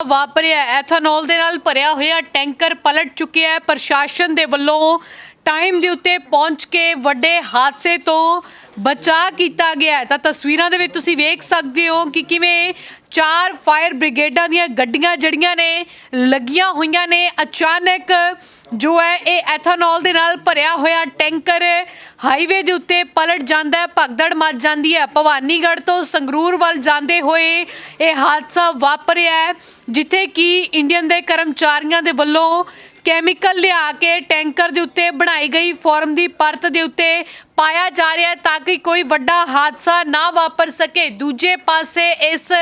ਵਾਪਰਿਆ ਹੈ। ਐਥਨੋਲ ਦੇ ਨਾਲ ਭਰਿਆ ਹੋਇਆ ਟੈਂਕਰ ਪਲਟ ਚੁੱਕਿਆ ਹੈ ਪ੍ਰਸ਼ਾਸਨ ਦੇ ਵੱਲੋਂ ਟਾਈਮ ਦੇ ਉੱਤੇ ਪਹੁੰਚ ਕੇ ਵੱਡੇ ਹਾਦਸੇ ਤੋਂ ਬਚਾਅ ਕੀਤਾ ਗਿਆ ਤਾਂ ਤਸਵੀਰਾਂ ਦੇ ਵਿੱਚ ਤੁਸੀਂ ਵੇਖ ਸਕਦੇ ਹੋ ਕਿ ਕਿਵੇਂ ਚਾਰ ਫਾਇਰ ਬ੍ਰਿਗੇਡਾਂ ਦੀਆਂ ਗੱਡੀਆਂ ਜਿਹੜੀਆਂ ਨੇ ਲੱਗੀਆਂ ਹੋਈਆਂ ਨੇ, ਅਚਾਨਕ ਜੋ ਹੈ ਇਹ ਐਥਨੋਲ ਦੇ ਨਾਲ ਭਰਿਆ ਹੋਇਆ ਟੈਂਕਰ ਹਾਈਵੇ ਦੇ ਉੱਤੇ ਪਲਟ ਜਾਂਦਾ ਹੈ, ਭਗਦੜ ਮਚ ਜਾਂਦੀ ਹੈ। ਭਵਾਨੀਗੜ੍ਹ ਤੋਂ ਸੰਗਰੂਰ ਵੱਲ ਜਾਂਦੇ ਹੋਏ ਇਹ ਹਾਦਸਾ ਵਾਪਰਿਆ ਹੈ, ਜਿੱਥੇ ਕਿ ਇੰਡੀਅਨ ਦੇ ਕਰਮਚਾਰੀਆਂ ਦੇ ਵੱਲੋਂ ਕੈਮੀਕਲ ਲਿਆ ਕੇ ਟੈਂਕਰ ਦੇ ਉੱਤੇ ਬਣਾਈ ਗਈ ਫਾਰਮ ਦੀ ਪਰਤ ਦੇ ਉੱਤੇ ਪਾਇਆ ਜਾ ਰਿਹਾ ਹੈ ਤਾਂ ਕਿ ਕੋਈ ਵੱਡਾ ਹਾਦਸਾ ਨਾ ਵਾਪਰ ਸਕੇ। ਦੂਜੇ ਪਾਸੇ ਇਸ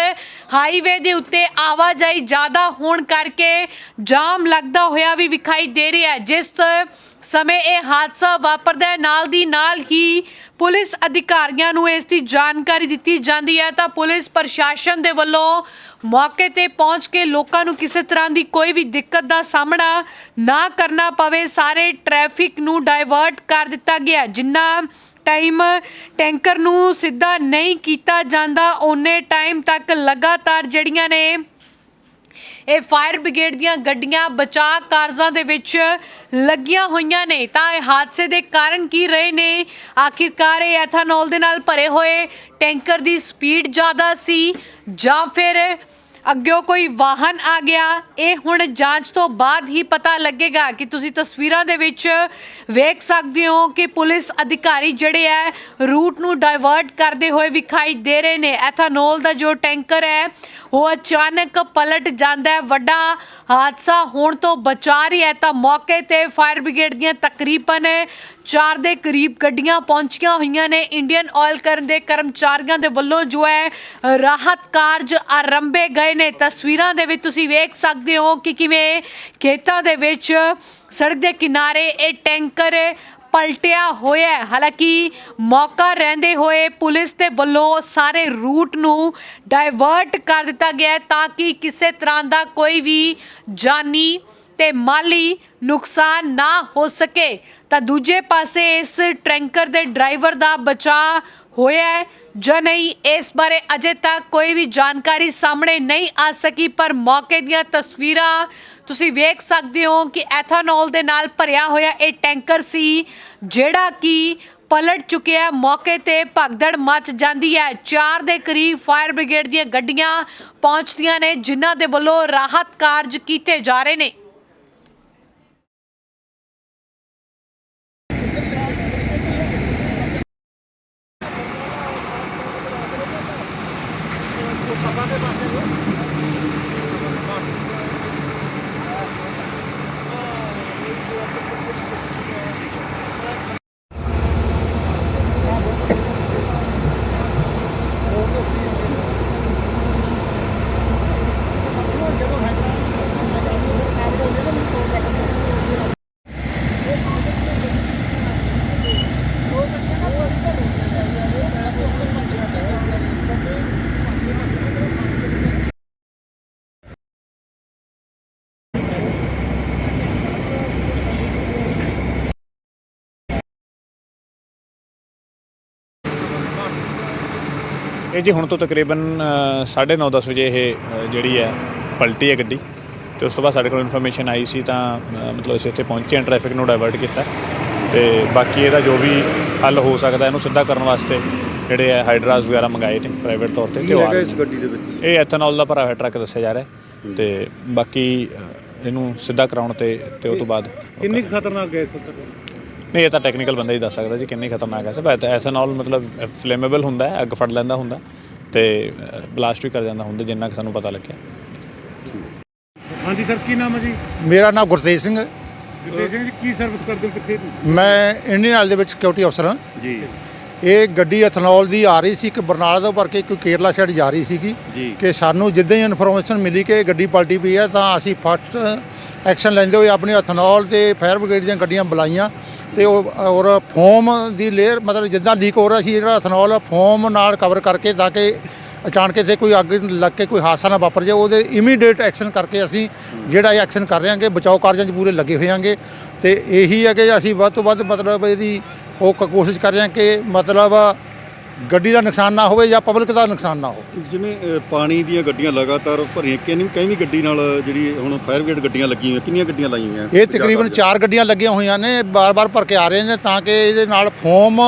ਹਾਈਵੇ ਦੇ ਉੱਤੇ ਆਵਾਜਾਈ ਜ਼ਿਆਦਾ ਹੋਣ ਕਰਕੇ ਜਾਮ ਲੱਗਦਾ ਹੋਇਆ ਵੀ ਵਿਖਾਈ ਦੇ ਰਿਹਾ ਹੈ। ਜਿਸ ਸਮੇਂ ਇਹ ਹਾਦਸਾ ਵਾਪਰਦਾ ਹੈ, ਨਾਲ ਦੀ ਨਾਲ ਹੀ ਪੁਲਿਸ ਅਧਿਕਾਰੀਆਂ ਨੂੰ ਇਸ ਦੀ ਜਾਣਕਾਰੀ ਦਿੱਤੀ ਜਾਂਦੀ ਹੈ। ਤਾਂ ਪੁਲਿਸ ਪ੍ਰਸ਼ਾਸਨ ਦੇ ਵੱਲੋਂ ਮੌਕੇ ਤੇ ਪਹੁੰਚ ਕੇ ਲੋਕਾਂ ਨੂੰ ਕਿਸੇ ਤਰ੍ਹਾਂ ਦੀ ਕੋਈ ਵੀ ਦਿੱਕਤ ਦਾ ਸਾਹਮਣਾ ਨਾ ਕਰਨਾ ਪਵੇ, ਸਾਰੇ ਟ੍ਰੈਫਿਕ ਨੂੰ ਡਾਇਵਰਟ ਕਰ ਦਿੱਤਾ ਗਿਆ ਜਿੰਨਾ ਟਾਈਮ ਟੈਂਕਰ ਨੂੰ ਸਿੱਧਾ ਨਹੀਂ ਕੀਤਾ ਜਾਂਦਾ। ਓਨੇ ਟਾਈਮ ਤੱਕ ਲਗਾਤਾਰ ਜਿਹੜੀਆਂ ਨੇ ਇਹ ਫਾਇਰ ਬ੍ਰਿਗੇਡ ਦੀਆਂ ਗੱਡੀਆਂ, ਬਚਾਅ ਕਾਰਜਾਂ ਦੇ ਵਿੱਚ ਲੱਗੀਆਂ ਹੋਈਆਂ ਨੇ। ਤਾਂ ਇਹ ਹਾਦਸੇ ਦੇ ਕਾਰਨ ਕੀ ਰਹੇ ਨੇ? ਆਖਿਰਕਾਰ ਇਹ ਐਥਾਨੋਲ ਦੇ ਨਾਲ ਭਰੇ ਹੋਏ ਟੈਂਕਰ ਦੀ ਸਪੀਡ ਜ਼ਿਆਦਾ ਸੀ ਜਾਂ ਫਿਰ ਅੱਗਿਓਂ ਕੋਈ ਵਾਹਨ ਆ ਗਿਆ, ਇਹ ਹੁਣ ਜਾਂਚ ਤੋਂ ਬਾਅਦ ਹੀ ਪਤਾ ਲੱਗੇਗਾ ਕਿ ਤੁਸੀਂ ਤਸਵੀਰਾਂ ਦੇ ਵਿੱਚ ਵੇਖ ਸਕਦੇ ਹੋ ਕਿ ਪੁਲਿਸ ਅਧਿਕਾਰੀ ਜਿਹੜੇ ਹੈ ਰੂਟ ਨੂੰ ਡਾਇਵਰਟ ਕਰਦੇ ਹੋਏ ਵਿਖਾਈ ਦੇ ਰਹੇ ਨੇ। ਐਥਾਨੋਲ ਦਾ ਜੋ ਟੈਂਕਰ ਹੈ ਉਹ ਅਚਾਨਕ ਪਲਟ ਜਾਂਦਾ ਹੈ ਵੱਡਾ ਹਾਦਸਾ ਹੋਣ ਤੋਂ ਬਚਾ ਰਹੀ ਹੈ ਤਾਂ ਮੌਕੇ ਤੇ ਫਾਇਰ ਬ੍ਰਿਗੇਡ ਦੀਆਂ ਤਕਰੀਬਨ ਚਾਰ ਦੇ ਕਰੀਬ ਗੱਡੀਆਂ ਪਹੁੰਚੀਆਂ ਹੋਈਆਂ ਨੇ। ਇੰਡੀਅਨ ਆਇਲ ਕਰਨ ਦੇ ਕਰਮਚਾਰੀਆਂ ਦੇ ਵੱਲੋਂ ਜੋ ਹੈ ਰਾਹਤ ਕਾਰਜ ਆਰੰਭੇ ਗਏ ਨੇ ਤਸਵੀਰਾਂ ਦੇ ਵਿੱਚ ਤੁਸੀਂ ਵੇਖ ਸਕਦੇ ਹੋ ਕਿ ਕਿਵੇਂ ਖੇਤਾਂ ਦੇ ਵਿੱਚ ਸੜਕ ਦੇ ਕਿਨਾਰੇ ਇਹ ਟੈਂਕਰ ਪਲਟਿਆ ਹੋਇਆ ਹੈ। ਹਾਲਾਂਕਿ ਮੌਕਾ ਰਹਿੰਦੇ ਹੋਏ ਪੁਲਿਸ ਦੇ ਵੱਲੋਂ ਸਾਰੇ ਰੂਟ ਨੂੰ ਡਾਇਵਰਟ ਕਰ ਦਿੱਤਾ ਗਿਆ ਤਾਂ ਕਿ ਕਿਸੇ ਤਰ੍ਹਾਂ ਦਾ ਕੋਈ ਵੀ ਜਾਨੀ ਤੇ ਮਾਲੀ ਨੁਕਸਾਨ ਨਾ ਹੋ ਸਕੇ। ਤਾਂ ਦੂਜੇ ਪਾਸੇ ਇਸ ਟਰੈਂਕਰ ਦੇ ਡਰਾਈਵਰ ਦਾ ਬਚਾਅ ਹੋਇਆ ਹੈ। ਜਾਂ ਨਹੀਂ, ਇਸ ਬਾਰੇ ਅਜੇ ਤੱਕ ਕੋਈ ਵੀ ਜਾਣਕਾਰੀ ਸਾਹਮਣੇ ਨਹੀਂ ਆ ਸਕੀ, ਪਰ ਮੌਕੇ ਦੀਆਂ ਤਸਵੀਰਾਂ ਤੁਸੀਂ ਵੇਖ ਸਕਦੇ ਹੋ ਕਿ ਐਥਨੋਲ ਦੇ ਨਾਲ ਭਰਿਆ ਹੋਇਆ ਇਹ ਟੈਂਕਰ ਸੀ, ਜਿਹੜਾ ਕਿ ਪਲਟ ਚੁੱਕਿਆ ਮੌਕੇ ਤੇ ਭਗਦੜ ਮਚ ਜਾਂਦੀ ਹੈ। ਚਾਰ ਦੇ ਕਰੀਬ ਫਾਇਰ ਬ੍ਰਿਗੇਡ ਦੀਆਂ ਗੱਡੀਆਂ ਪਹੁੰਚਦੀਆਂ ਨੇ, ਜਿਨ੍ਹਾਂ ਦੇ ਵੱਲੋਂ ਰਾਹਤ ਕਾਰਜ ਕੀਤੇ ਜਾ ਰਹੇ ਨੇ। ਇਹ ਜੀ ਹੁਣ ਤੋਂ ਤਕਰੀਬਨ 9:30 10 ਵਜੇ ਇਹ ਜਿਹੜੀ ਹੈ ਪਲਟੀ ਹੈ ਗੱਡੀ। ਤੇ ਉਸ ਤੋਂ ਬਾਅਦ ਸਾਡੇ ਕੋਲ ਇਨਫੋਰਮੇਸ਼ਨ ਆਈ ਸੀ ਤਾਂ ਮਤਲਬ ਅਸੀਂ ਇੱਥੇ ਪਹੁੰਚੇ ਹਾਂ ਟ੍ਰੈਫਿਕ ਨੂੰ ਡਾਇਵਰਟ ਕੀਤਾ। ਤੇ ਬਾਕੀ ਇਹਦਾ ਜੋ ਵੀ ਹੱਲ ਹੋ ਸਕਦਾ ਇਹਨੂੰ ਸਿੱਧਾ ਕਰਨ ਵਾਸਤੇ ਜਿਹੜੇ ਹੈ ਹਾਈਡਰਾਸ ਵਗੈਰਾ ਮੰਗਾਏ ਨੇ ਪ੍ਰਾਈਵੇਟ ਤੌਰ ਤੇ। ਤੇ ਉਹ ਆ ਇਸ। ਗੱਡੀ ਦੇ ਵਿੱਚ? ਇਹ ਐਥਨੋਲ ਦਾ ਭਰਾ ਹੋਇਆ ਟਰੱਕ ਦੱਸਿਆ ਜਾ ਰਿਹਾ ਤੇ ਬਾਕੀ ਇਹਨੂੰ ਸਿੱਧਾ ਕਰਾਉਣ ਤੇ ਤੇ ਉਹ ਤੋਂ ਬਾਅਦ ਕਿੰਨੀ ਖਤਰਨਾਕ ਗੈਸ ਹੈ ਸਰ ਨਹੀਂ ਇਹ ਤਾਂ ਟੈਕਨੀਕਲ ਬੰਦਾ ਹੀ ਦੱਸ ਸਕਦਾ ਜੀ ਕਿੰਨੀ ਖਤਰਨਾਕ ਹੈ ਸਭ। ਐਥਨੋਲ ਮਤਲਬ ਫਲੇਮੇਬਲ ਹੁੰਦਾ ਹੈ ਅੱਗ ਫੜ ਲੈਂਦਾ ਹੁੰਦਾ ਤੇ ਬਲਾਸਟ ਵੀ ਕਰ ਜਾਂਦਾ ਹੁੰਦਾ ਜਿੰਨਾ ਕਿ ਸਾਨੂੰ ਪਤਾ ਲੱਗਿਆ। ਹਾਂਜੀ ਸਰ ਕੀ ਨਾਮ ਹੈ ਜੀ? ਮੇਰਾ ਨਾਮ ਗੁਰਤੇਜ ਸਿੰਘ ਹੈ। ਗੁਰਤੇਜ ਸਿੰਘ ਜੀ ਕੀ ਸਰਵਿਸ ਕਰਦੇ ਹੋ ਕਿੱਥੇ? ਮੈਂ ਇੰਡੀਅਨ ਆਇਲ ਦੇ ਵਿੱਚ ਸਿਕਿਉਰਿਟੀ ਅਫਸਰ ਹਾਂ। ਜੀ। ਇਹ ਗੱਡੀ ਐਥਨੋਲ ਦੀ ਆ ਰਹੀ ਸੀ ਕਿ ਬਰਨਾਲਾ ਤੋਂ ਭਰ ਕੇ ਕੋਈ ਕੇਰਲਾ ਸਾਈਡ ਜਾ ਰਹੀ ਸੀਗੀ। ਕਿ ਸਾਨੂੰ ਜਿੱਦਾਂ ਹੀ ਇਨਫੋਰਮੇਸ਼ਨ ਮਿਲੀ ਕਿ ਇਹ ਗੱਡੀ ਪਲਟੀ ਪਈ ਹੈ ਤਾਂ ਅਸੀਂ ਫਸਟ ਐਕਸ਼ਨ ਲੈਂਦੇ ਹੋਏ ਆਪਣੀ ਐਥਨੋਲ ਤੇ ਫਾਇਰ ਬ੍ਰਿਗੇਡ ਦੀਆਂ ਗੱਡੀਆਂ ਬੁਲਾਈਆਂ ਤੇ ਉਹ ਔਰ ਫੋਮ ਦੀ ਲੇਅਰ ਮਤਲਬ ਜਿੱਦਾਂ ਲੀਕ ਹੋ ਰਿਹਾ ਸੀ ਜਿਹੜਾ ਐਥਨੋਲ ਫੋਮ ਨਾਲ ਕਵਰ ਕਰਕੇ ਤਾਂ ਕਿ ਅਚਾਨਕ ਇੱਥੇ ਕੋਈ ਅੱਗ ਲੱਗ ਕੇ ਕੋਈ ਹਾਦਸਾ ਨਾ ਵਾਪਰ ਜਾਏ ਉਹਦੇ ਇਮੀਡੀਏਟ ਐਕਸ਼ਨ ਕਰਕੇ ਅਸੀਂ ਜਿਹੜਾ ਇਹ ਐਕਸ਼ਨ ਕਰ ਰਹੇ ਹਾਂਗੇ ਬਚਾਓ ਕਾਰਜਾਂ 'ਚ ਪੂਰੇ ਲੱਗੇ ਹੋਏ ਹਾਂਗੇ ਤੇ ਇਹੀ ਹੈ ਕਿ ਅਸੀਂ ਵੱਧ ਤੋਂ ਵੱਧ ਮਤਲਬ ਇਹਦੀ ਉਹ ਕ- ਕੋਸ਼ਿਸ਼ ਕਰ ਰਹੇ ਹਾਂ ਕਿ ਮਤਲਬ ਗੱਡੀ ਦਾ ਨੁਕਸਾਨ ਨਾ ਹੋਵੇ ਜਾਂ ਪਬਲਿਕ ਦਾ ਨੁਕਸਾਨ ਨਾ ਹੋਵੇ। ਜਿਵੇਂ ਅ, ਪਾਣੀ ਦੀਆਂ ਗੱਡੀਆਂ ਲਗਾਤਾਰ ਭਰੀਆਂ ਕਿੰਨੀ ਕਈ ਵੀ ਗੱਡੀ ਨਾਲ ਜਿਹੜੀ ਹੁਣ ਫਾਇਰ ਬ੍ਰਿਗੇਡ ਗੱਡੀਆਂ ਲੱਗੀਆਂ ਹੋਈਆਂ ਕਿੰਨੀਆਂ ਗੱਡੀਆਂ ਲਾਈਆਂ ਹੋਈਆਂ? ਇਹ ਤਕਰੀਬਨ 4 ਗੱਡੀਆਂ ਲੱਗੀਆਂ ਹੋਈਆਂ ਨੇ ਬਾਰ-ਬਾਰ ਭਰ ਕੇ ਆ ਰਹੇ ਨੇ ਤਾਂ ਕਿ ਇਹਦੇ ਨਾਲ ਫੋਮ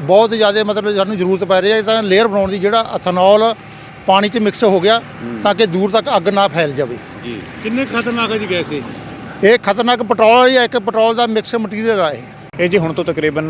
ਬਹੁਤ ਜ਼ਿਆਦਾ ਮਤਲਬ ਸਾਨੂੰ ਜ਼ਰੂਰਤ ਪੈ ਰਹੀ ਹੈ ਤਾਂ ਲੇਅਰ ਬਣਾਉਣ ਦੀ ਜਿਹੜਾ ਇਥਨੋਲ ਪਾਣੀ 'ਚ ਮਿਕਸ ਹੋ ਗਿਆ ਤਾਂ ਕਿ ਦੂਰ ਤੱਕ ਅੱਗ ਨਾ ਫੈਲ ਜਾਵੇ। ਜੀ। ਕਿੰਨੇ ਖਤਰਨਾਕ ਹੈ ਜੀ ਗੈਸ ਇਹ? ਇਹ ਖਤਰਨਾਕ ਪੈਟਰੋਲ ਜਾਂ ਇੱਕ ਪੈਟਰੋਲ ਦਾ ਮਿਕਸ ਮਟੀਰੀਅਲ ਆ ਇਹ। ਇਹ ਜੀ ਹੁਣ ਤੋਂ ਤਕਰੀਬਨ